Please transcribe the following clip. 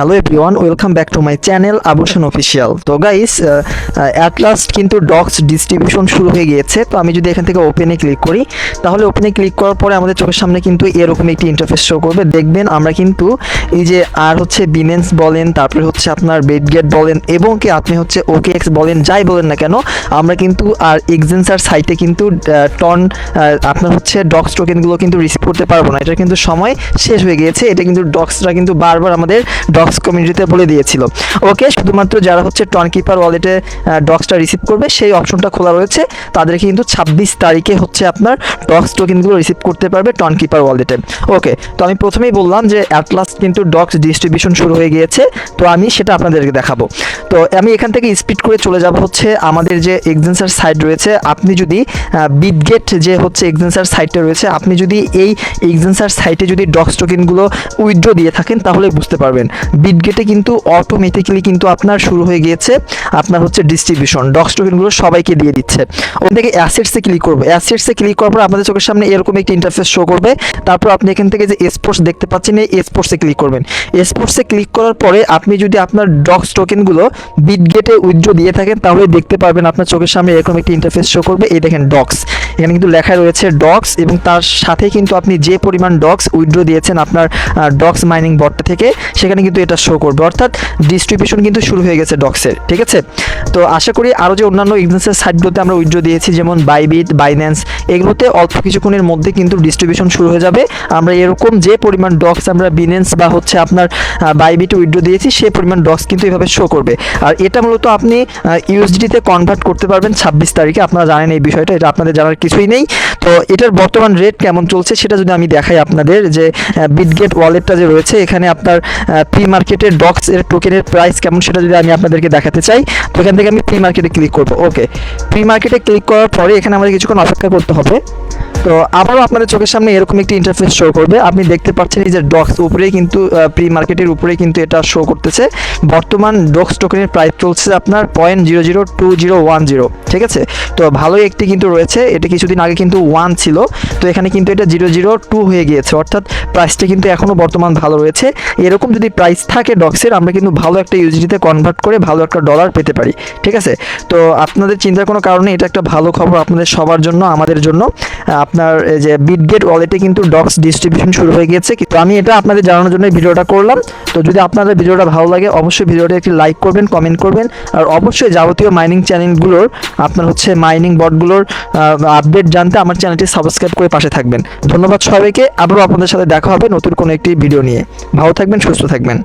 Hello everyone welcome back to my channel আবুসন official তো guys at last কিন্তু docs distribution শুরু হয়ে গিয়েছে, তো আমি যদি এখান থেকে ওপেনে ক্লিক করি, তাহলে ওপেনে ক্লিক করার পরে আমাদের চোখের সামনে কিন্তু এরকম একটি ইন্টারফেস শো করবে। দেখবেন আমরা কিন্তু এই যে আর হচ্ছে বিমেন্স বলেন, তারপরে হচ্ছে আপনার বেডগেট বলেন, এবং কি আপনি হচ্ছে ওকে এক্স বলেন, যাই বলেন না কেন, আমরা কিন্তু আর এক্সেন্সার সাইটে কিন্তু টন আপনার হচ্ছে ডক্স টোকেনগুলো কিন্তু রিসিভ করতে পারব না। এটা কিন্তু সময় শেষ হয়ে গিয়েছে, এটা কিন্তু ডক্সরা কিন্তু বারবার আমাদের কমিউনিটিতে বলে দিয়েছিল। ওকে শুধুমাত্র যারা হচ্ছে টন কিপার ওয়ালেটে ডক্সটা রিসিভ করবে, সেই অপশনটা খোলা রয়েছে। তাদেরকে কিন্তু ছাব্বিশ তারিখে হচ্ছে আপনার ডক্স টোকেনগুলো রিসিভ করতে পারবে টন কিপার ওয়ালেটে ওকে তো আমি প্রথমেই বললাম যে অ্যাটলাস কিন্তু ডক্স ডিস্ট্রিবিউশন শুরু হয়ে গিয়েছে। তো আমি সেটা আপনাদেরকে দেখাবো। তো আমি এখান থেকে স্পিড করে চলে যাব হচ্ছে আমাদের যে এক্সেন্সার সাইট রয়েছে। আপনি যদি বিটগেট যে হচ্ছে এক্সেন্সার সাইটটা রয়েছে, আপনি যদি এই এক্সেন্সার সাইটে যদি ডক্স টোকেনগুলো উইথড্র দিয়ে থাকেন, তাহলে বুঝতে পারবেন বিটগেটে কিন্তু অটোমেটিক্যালি কিন্তু আপনার শুরু হয়ে গিয়েছে, আপনার হচ্ছে ডিস্ট্রিবিউশন ডক্স টোকেনগুলো সবাইকে দিয়ে দিচ্ছে। ওখান থেকে অ্যাসেটসে ক্লিক করব। অ্যাসেটসে ক্লিক করার পর আপনাদের চোখের সামনে এরকম একটি ইন্টারফেস শো করবে। তারপর আপনি এখান থেকে যে স্পোর্টস দেখতে পাচ্ছেন, এই স্পোর্টসে ক্লিক করবেন। স্পোর্টসে ক্লিক করার পরে আপনি যদি আপনার ডক্স টোকেনগুলো বিটগেটে উইথড্র দিয়ে থাকেন, তাহলে দেখতে পারবেন আপনার চোখের সামনে এরকম একটি ইন্টারফেস শো করবে। এই দেখেন ডক্স এখানে কিন্তু লেখা রয়েছে ডক্স এবং তার সাথে কিন্তু আপনি যে পরিমাণ ডক্স উইড্রো দিয়েছেন আপনার ডক্স মাইনিং বটটা থেকে, সেখানে কিন্তু এটা শো করবে। অর্থাৎ ডিস্ট্রিবিউশন কিন্তু শুরু হয়ে গেছে ডক্সের ঠিক আছে? তো আশা করি আরও যে অন্যান্য এক্সেন্সের সাইটগুলোতে আমরা উইড্রো দিয়েছি, যেমন বাইবিট বাইন্যান্স এগুলোতে অল্প কিছুক্ষণের মধ্যে কিন্তু ডিস্ট্রিবিউশন শুরু হয়ে যাবে। আমরা এরকম যে পরিমাণ ডক্স আমরা বিনেন্স বা হচ্ছে আপনার বাইবিটে উইড্রো দিয়েছি, সেই পরিমাণ ডক্স কিন্তু এভাবে শো করবে। আর এটা মূলত আপনি ইউএসডিতে কনভার্ট করতে পারবেন ছাব্বিশ তারিখে। আপনারা জানেন এই বিষয়টা, এটা আপনাদের জানার কিছুই নেই। তো এটার বর্তমান রেট কেমন চলছে সেটা যদি আমি দেখাই আপনাদের যে বিটগেট ওয়ালেটটা যে রয়েছে, এখানে আপনার প্রি মার্কেটের ডক্স এর টোকেনের প্রাইস কেমন সেটা যদি আমি আপনাদেরকে দেখাতে চাই, তো এখান থেকে আমি প্রি মার্কেটে ক্লিক করব। ওকে প্রি মার্কেটে ক্লিক করার পরে এখানে আমাদের কিছুক্ষণ অপেক্ষা করতে হবে। তো আবারও আপনাদের চোখের সামনে এরকম একটি ইন্টারফেস শো করবে। আপনি দেখতে পাচ্ছেন এই যে ডক্স উপরেই কিন্তু প্রি মার্কেটের উপরে কিন্তু এটা শো করতেছে। বর্তমান ডক্স টোকেনের প্রাইস চলছে আপনার point zero zero two zero one zero ঠিক আছে? তো ভালোই একটি কিন্তু রয়েছে। এটা কিছুদিন আগে কিন্তু ওয়ান ছিল। তো এখানে কিন্তু এটা জিরো জিরো টু হয়ে গিয়েছে। অর্থাৎ প্রাইসটা কিন্তু এখনও বর্তমান ভালো রয়েছে। এরকম যদি প্রাইস থাকে ডক্সের আমরা কিন্তু ভালো একটা ইউজিডিতে কনভার্ট করে ভালো একটা ডলার পেতে পারি, ঠিক আছে? তো আপনাদের চিন্তার কোনো কারণে এটা একটা ভালো খবর আপনাদের সবার জন্য, আমাদের জন্য। আপনার এই যে বিটগেট ওয়ালেটে কিন্তু ডক্স ডিস্ট্রিবিউশন শুরু হয়ে গিয়েছে। তো আমি এটা আপনাদের জানানোর জন্য ভিডিওটা করলাম। তো যদি আপনাদের ভিডিওটা ভালো লাগে, অবশ্যই ভিডিওটা একটি লাইক করবেন কমেন্ট করবেন। আর অবশ্যই যাবতীয় মাইনিং চ্যানেলগুলোর আপনার হচ্ছে মাইনিং বটগুলোর আপডেট জানতে আমার চ্যানেলটি সাবস্ক্রাইব করে পাশে থাকবেন। ধন্যবাদ সবাইকে। আবারও আপনাদের সাথে দেখা হবে নতুন কোনো একটি ভিডিও নিয়ে। ভালো থাকবেন, সুস্থ থাকবেন।